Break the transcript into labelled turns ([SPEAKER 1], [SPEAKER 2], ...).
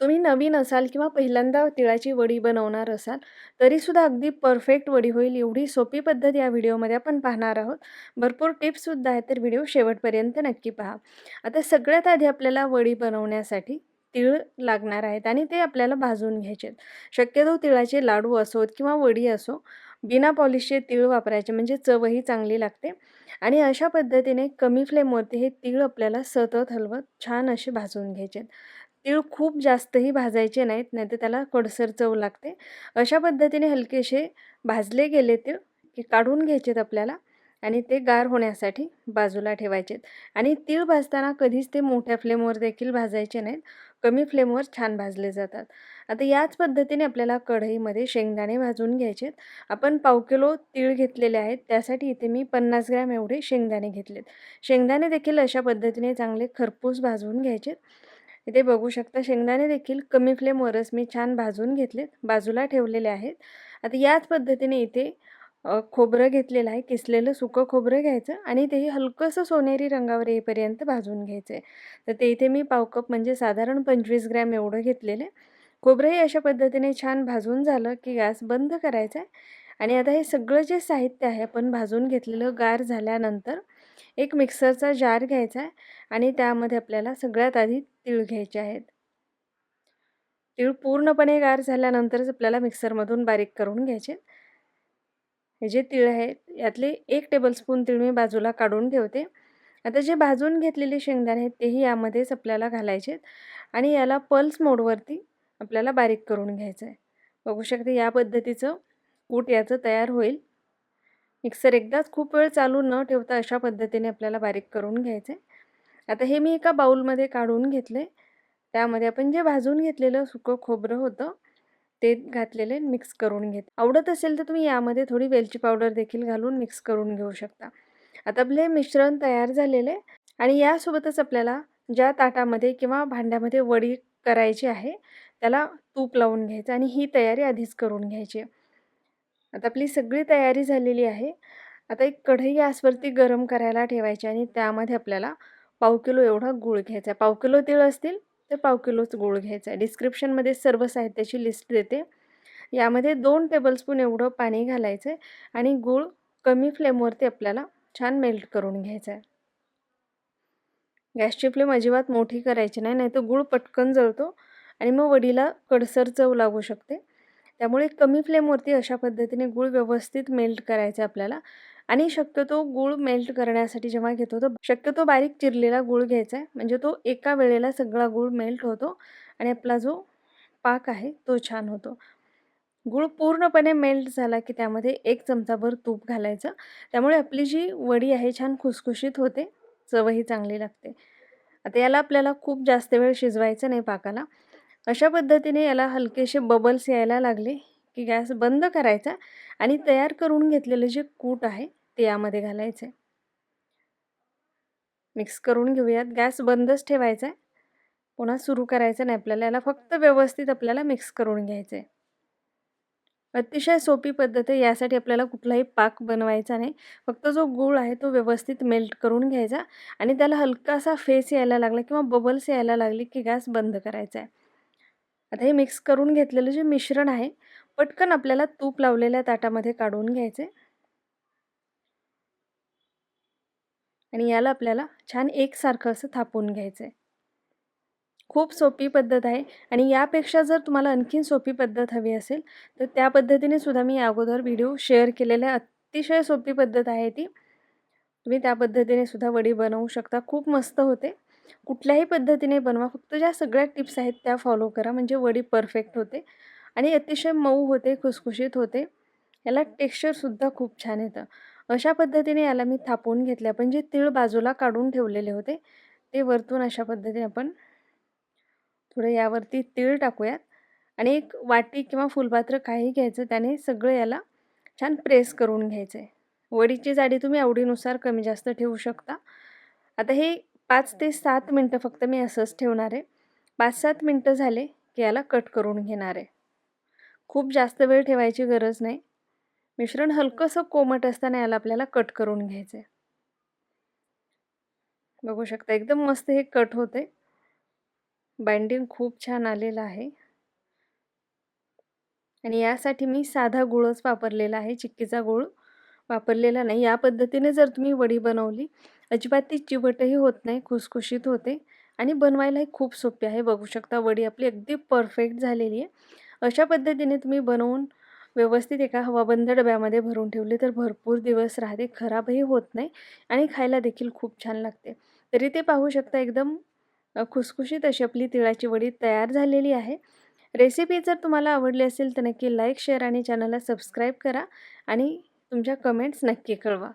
[SPEAKER 1] तुम्ही नवीन असाल किंवा पहिल्यांदा तिळाची वडी बनवणार असाल तरीसुद्धा अगदी परफेक्ट वडी होईल. एवढी सोपी पद्धत या व्हिडिओमध्ये आपण पाहणार आहोत. भरपूर टिप्ससुद्धा आहेत तर व्हिडिओ शेवटपर्यंत नक्की पहा. आता सगळ्यात आधी आपल्याला वडी बनवण्यासाठी तीळ लागणार आहेत आणि ते आपल्याला भाजून घ्यायचे आहेत. शक्यतो तिळाचे लाडू असोत किंवा वडी असो बिना पॉलिशचे तीळ वापरायचे म्हणजे चवही चांगली लागते. आणि अशा पद्धतीने कमी फ्लेमवरती हे तीळ आपल्याला सतत हलवत छान असे भाजून घ्यायचे आहेत. तीळ खूप जास्तही भाजायचे नाहीत नाहीतर त्याला कडसर चव लागते. अशा पद्धतीने हलकेसे भाजले गेले तीळ की काढून घ्यायचेत आपल्याला आणि ते गार होण्यासाठी बाजूला ठेवायचेत. आणि तीळ भाजताना कधीच ते मोठ्या फ्लेमवर देखील भाजायचे नाहीत कमी फ्लेमवर छान भाजले जातात. आता याच पद्धतीने आपल्याला कढईमध्ये शेंगदाणे भाजून घ्यायचेत. आपण पाव किलो तीळ घेतलेले आहेत त्यासाठी इथे मी पन्नास ग्रॅम एवढे शेंगदाणे घेतलेत. शेंगदाणे देखील अशा पद्धतीने चांगले खरपूस भाजून घ्यायचेत. इथे बघू शकता शेंगदाणे देखील कमी फ्लेमवरच मी छान भाजून घेतलेत बाजूला ठेवलेले आहेत. आता याच पद्धतीने इथे खोबरं घेतलेलं आहे किसलेलं सुकं खोबरं घ्यायचं आणि तेही हलकंसं सोनेरी रंगावर येईपर्यंत भाजून घ्यायचं आहे तर ते इथे मी पाव कप म्हणजे साधारण पंचवीस ग्रॅम एवढं घेतलेलं आहे. खोबरंही अशा पद्धतीने छान भाजून झालं की गॅस बंद करायचा आहे. आणि आता हे सगळं जे साहित्य आहे आपण भाजून घेतलेलं गार झाल्यानंतर एक मिक्सरचा जार घ्यायचा आहे आणि त्यामध्ये आपल्याला सगळ्यात आधी तीळ घ्यायचे आहेत. तीळ पूर्णपणे गार झाल्यानंतरच आपल्याला मिक्सरमधून बारीक करून घ्यायचे. हे जे तीळ आहेत यातले एक टेबलस्पून तीळ मी बाजूला काढून ठेवते. आता जे भाजून घेतलेले शेंगदाणे आहेत तेही यामध्येच आपल्याला घालायचे आणि याला पल्स मोडवरती आपल्याला बारीक करून घ्यायचं आहे. बघू शकते या पद्धतीचं कूट याचं तयार होईल. मिक्सर एकदाच खूप वेळ चालू न ठेवता अशा पद्धतीने आपल्याला बारीक करून घ्यायचं. आहे आता हे मी एका बाऊलमध्ये काढून घेतले. त्यामध्ये आपण जे भाजून घेतलेलं सुकं खोबरं होतं ते घातलेले मिक्स करून घेत आवडत असेल तर तुम्ही यामध्ये थोडी वेलची पावडर देखील घालून मिक्स करून घेऊ शकता. आता आपले मिश्रण तयार झालेले आणि यासोबतच आपल्याला ज्या ताटामध्ये किंवा भांड्यामध्ये वडी करायची आहे त्याला तूप लावून घ्यायचं आणि ही तयारी आधीच करून घ्यायची आता आपली सगळी तयारी झालेली आहे. आता एक कढई गॅसवरती गरम करायला ठेवायची आणि त्यामध्ये आपल्याला पाव किलो एवढा गूळ घ्यायचा आहे. पाव किलो तीळ असतील तर पाव किलोच गूळ घ्यायचा आहे. डिस्क्रिप्शनमध्ये सर्व साहित्याची लिस्ट देते. यामध्ये दोन टेबलस्पून एवढं पाणी घालायचं आहे आणि गूळ कमी फ्लेमवरती आपल्याला छान मेल्ट करून घ्यायचा आहे. गॅसची फ्लेम अजिबात मोठी करायची नाही नाही तर गूळ पटकन जळतो आणि मग वडीला कडसर चव लागू शकते. त्यामुळे कमी फ्लेमवरती अशा पद्धतीने गूळ व्यवस्थित मेल्ट करायचं आपल्याला. आणि शक्यतो गूळ मेल्ट करण्यासाठी जेव्हा घेतो तर शक्यतो बारीक चिरलेला गूळ घ्यायचा आहे. म्हणजे तो एका वेळेला सगळा गूळ मेल्ट होतो आणि आपला जो पाक आहे तो छान होतो. गूळ पूर्णपणे मेल्ट झाला की त्यामध्ये एक चमचाभर तूप घालायचं. त्यामुळे आपली जी वडी आहे छान खुसखुशीत होते. चवही चांगली लागते. आता याला आपल्याला खूप जास्त वेळ शिजवायचं नाही पाकाला. अशा पद्धतीने याला हलकेसे बबल्स यायला लागले की गॅस बंद करायचा आणि तयार करून घेतलेलं जे कूट आहे ते यामध्ये घालायचं आहे. मिक्स करून घेऊयात. गॅस बंदच ठेवायचा आहे. पुन्हा सुरू करायचं नाही आपल्याला. याला फक्त व्यवस्थित आपल्याला मिक्स करून घ्यायचं आहे. अतिशय सोपी पद्धत आहे. यासाठी आपल्याला कुठलाही पाक बनवायचा नाही. फक्त जो गूळ आहे तो व्यवस्थित मेल्ट करून घ्यायचा आणि त्याला हलकासा फेस यायला लागला किंवा बबल्स यायला लागले की गॅस बंद करायचा आहे. आता हे मिक्स करून घेतलेलं जे मिश्रण आहे पटकन आपल्याला तूप लावलेल्या ताटामध्ये काढून घ्यायचे. आणि याला आपल्याला छान एकसारखं असं थापून घ्यायचं आहे खूप सोपी पद्धत आहे आणि यापेक्षा जर तुम्हाला आणखीन सोपी पद्धत हवी असेल तर त्या पद्धतीने सुद्धा मी अगोदर व्हिडिओ शेअर केलेल्या अतिशय सोपी पद्धत आहे ती. तुम्ही त्या पद्धतीने सुद्धा वडी बनवू शकता. खूप मस्त होते. कुठल्याही पद्धतीने बनवा. फक्त ज्या सगळ्या टिप्स आहेत त्या फॉलो करा. म्हणजे वडी परफेक्ट होते आणि अतिशय मऊ होते खुसखुशीत होते. याला टेक्स्चरसुद्धा खूप छान येतं. अशा पद्धतीने याला मी थापून घेतल्या. पण जे तीळ बाजूला काढून ठेवलेले होते ते वरतून अशा पद्धतीने आपण थोडं यावरती तीळ टाकूयात. आणि एक वाटी किंवा फुलपात्र काही घ्यायचं त्याने सगळं याला छान प्रेस करून घ्यायचं आहे वडीची जाडी तुम्ही आवडीनुसार कमी जास्त ठेवू शकता. आता हे पाच ते सात मिनटं फक्त मी असंच ठेवणार आहे. पाच सात मिनटं झाले की याला कट करून घेणार आहे. खूप जास्त वेळ ठेवायची गरज नाही. मिश्रण हलकंसं कोमट असताना याला आपल्याला कट करून घ्यायचं आहे बघू शकता एकदम मस्त हे कट होते बाइंडिंग खूप छान आलेलं आहे. आणि यासाठी मी साधा गुळच वापरलेला आहे. चिक्कीचा गुळ वापरलेला नाही. या पद्धतीने जर तुम्ही वडी बनवली अजिबात ती चिवटही होत नाही खुसखुशीत होते. आणि बनवायलाही खूप सोपी आहे. बघू शकता वडी आपली अगदी परफेक्ट झालेली आहे. अशा पद्धतीने तुम्ही बनवून व्यवस्थित एका हवाबंद डब्यामध्ये भरून ठेवली तर भरपूर दिवस राहते खराबही होत नाही आणि खायला देखील खूप छान लागते. तरी ते पाहू शकता एकदम खुसखुशीत अशी आपली तिळाची वडी तयार झालेली आहे. रेसिपी जर तुम्हाला आवडली असेल तर नक्की लाईक शेअर आणि चॅनलला सबस्क्राईब करा आणि तुमच्या कमेंट्स नक्की कळवा.